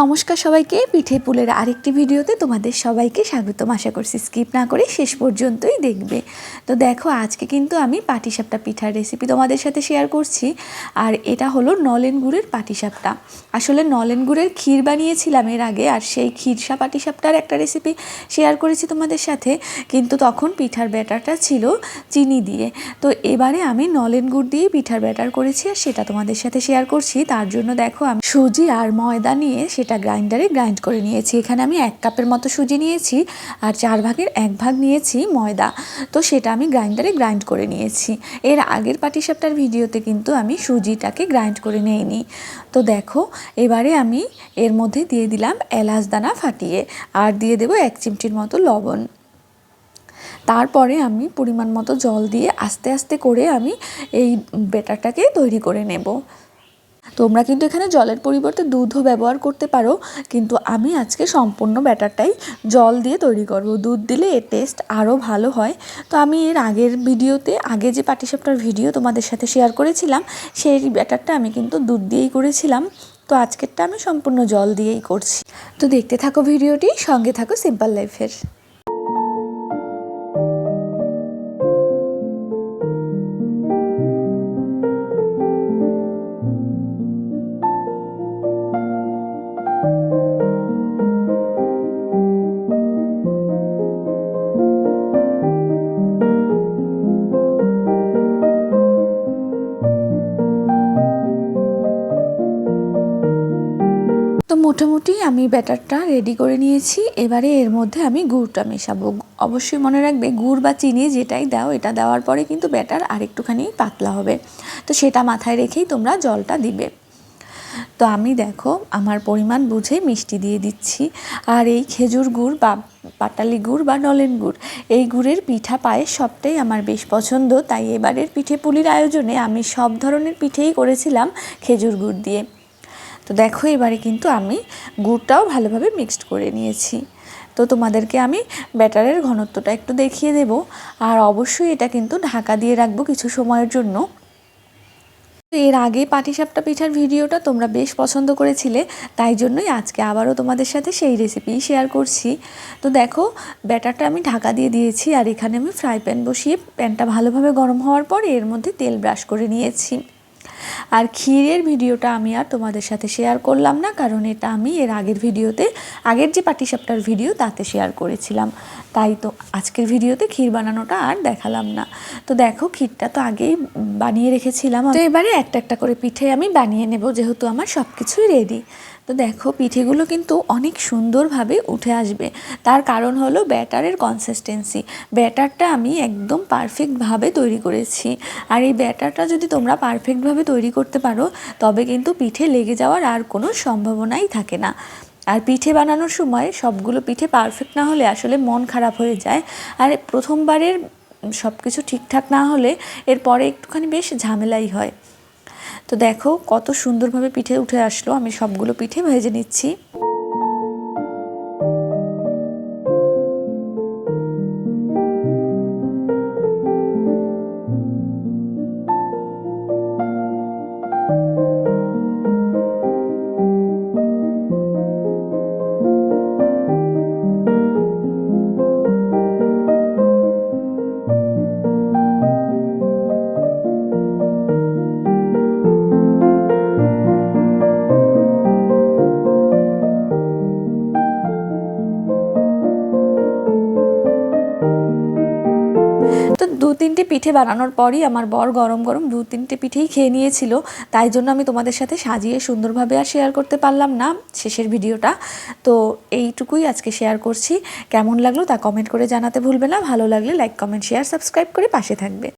নমস্কার সবাইকে, পিঠে পুলের আরেকটি ভিডিওতে তোমাদের সবাইকে স্বাগতম। আশা করছি স্কিপ না করে শেষ পর্যন্তই দেখবে। তো দেখো, আজকে কিন্তু আমি পাটিসাপটা পিঠার রেসিপি তোমাদের সাথে শেয়ার করছি। আর এটা হলো নলেন গুড়ের পাটিসাপটা। আসলে নলেন গুড়ের ক্ষীর বানিয়েছিলাম এর আগে, আর সেই ক্ষীরসা পাটিসাপটার একটা রেসিপি শেয়ার করেছি তোমাদের সাথে। কিন্তু তখন পিঠার ব্যাটারটা ছিল চিনি দিয়ে। তো এবারে আমি নলেন গুড় দিয়ে পিঠার ব্যাটার করেছি, আর সেটা তোমাদের সাথে শেয়ার করছি। তার জন্য দেখো, আমি সুজি আর ময়দা নিয়ে সেটা গ্রাইন্ডারে গ্রাইন্ড করে নিয়েছি। এখানে আমি এক কাপের মতো সুজি নিয়েছি আর চার ভাগের এক ভাগ নিয়েছি ময়দা। তো সেটা আমি গ্রাইন্ডারে গ্রাইন্ড করে নিয়েছি। এর আগের পাটিসাপটার ভিডিওতে কিন্তু আমি সুজিটাকে গ্রাইন্ড করে নিইনি। তো দেখো, এবারে আমি এর মধ্যে দিয়ে দিলাম এলাচ দানা ফাটিয়ে আর দিয়ে দেবো এক চিমটির মতো লবণ। তারপরে আমি পরিমাণ মতো জল দিয়ে আস্তে আস্তে করে আমি এই বেটারটাকে তৈরি করে নেব। তোমরা কিন্তু এখানে জলের পরিবর্তে দুধও ব্যবহার করতে পারো, কিন্তু আমি আজকে সম্পূর্ণ ব্যাটারটাই জল দিয়ে তৈরি করব। দুধ দিলে এর টেস্ট আরও ভালো হয়। তো আমি এর আগের ভিডিওতে, আগে যে পাটিসাপটার ভিডিও তোমাদের সাথে শেয়ার করেছিলাম, সেই ব্যাটারটা আমি কিন্তু দুধ দিয়েই করেছিলাম। তো আজকেরটা আমি সম্পূর্ণ জল দিয়েই করছি। তো দেখতে থাকো ভিডিওটি, সঙ্গে থাকো সিম্পল লাইফের মোটামুটি আমি ব্যাটারটা রেডি করে নিয়েছি। এবারে এর মধ্যে আমি গুড়টা মেশাবো। অবশ্যই মনে রাখবে, গুড় বা চিনি যেটাই দাও, এটা দেওয়ার পরে কিন্তু ব্যাটার আরেকটুখানি পাতলা হবে। তো সেটা মাথায় রেখেই তোমরা জলটা দিবে। তো আমি দেখো, আমার পরিমাণ বুঝে মিষ্টি দিয়ে দিচ্ছি। আর এই খেজুর গুড় বা পাটালি গুড় বা নলেন গুড়, এই গুড়ের পিঠা পায়েস সবটাই আমার বেশ পছন্দ। তাই এবারের পিঠে পুলির আয়োজনে আমি সব ধরনের পিঠেই করেছিলাম খেজুর গুড় দিয়ে। তো দেখো, এবারে কিন্তু আমি গুড়টাও ভালোভাবে মিক্সড করে নিয়েছি। তো তোমাদেরকে আমি ব্যাটারের ঘনত্বটা একটু দেখিয়ে দেব। আর অবশ্যই এটা কিন্তু ঢাকা দিয়ে রাখব কিছু সময়ের জন্য। এর আগে পাটিসাপটা পিঠার ভিডিওটা তোমরা বেশ পছন্দ করেছিলে, তাই জন্যই আজকে আবারও তোমাদের সাথে সেই রেসিপি শেয়ার করছি। তো দেখো, ব্যাটারটা আমি ঢাকা দিয়ে দিয়েছি, আর এখানে আমি ফ্রাই প্যান বসিয়ে প্যানটা ভালোভাবে গরম হওয়ার পরে এর মধ্যে তেল ব্রাশ করে নিয়েছি। আর ক্ষীরের ভিডিওটা আমি আর তোমাদের সাথে শেয়ার করলাম না, কারণ এটা আমি এর আগের ভিডিওতে, আগের যে পাটিসাপটার ভিডিও তাতে শেয়ার করেছিলাম। তাই তো আজকের ভিডিওতে ক্ষীর বানানোটা আর দেখালাম না। তো দেখো, ক্ষীরটা তো আগেই বানিয়ে রেখেছিলাম। তো এবারে একটা একটা করে পিঠে আমি বানিয়ে নেব, যেহেতু আমার সব কিছুই রেডি তো দেখো, পিঠেগুলো কিন্তু অনেক সুন্দরভাবে উঠে আসবে। তার কারণ হলো ব্যাটারের কনসিস্টেন্সি ব্যাটারটা আমি একদম পারফেক্টভাবে তৈরি করেছি। আর এই ব্যাটারটা যদি তোমরা পারফেক্টভাবে তৈরি করতে পারো, তবে কিন্তু পিঠে লেগে যাওয়ার আর কোনো সম্ভাবনাই থাকে না। আর পিঠে বানানোর সময় সবগুলো পিঠে পারফেক্ট না হলে আসলে মন খারাপ হয়ে যায়। আর প্রথমবারের সব কিছু ঠিকঠাক না হলে এরপরে একটুখানি বেশ ঝামেলাই হয়। তো দেখো কত সুন্দরভাবে পিঠে উঠে আসলো। আমি সবগুলো পিঠে ভেজে নিচ্ছি। দু তিনটে পিঠে বানানোর পরই আমার বর গরম গরম দু তিনটে পিঠেই খেয়ে নিয়েছিল। তাই জন্য আমি তোমাদের সাথে সাজিয়ে সুন্দরভাবে আর শেয়ার করতে পারলাম না শেষের ভিডিওটা। তো এইটুকুই আজকে শেয়ার করছি। কেমন লাগল তা কমেন্ট করে জানাতে ভুলবে না। ভালো লাগলে লাইক কমেন্ট শেয়ার সাবস্ক্রাইব করে পাশে থাকবে।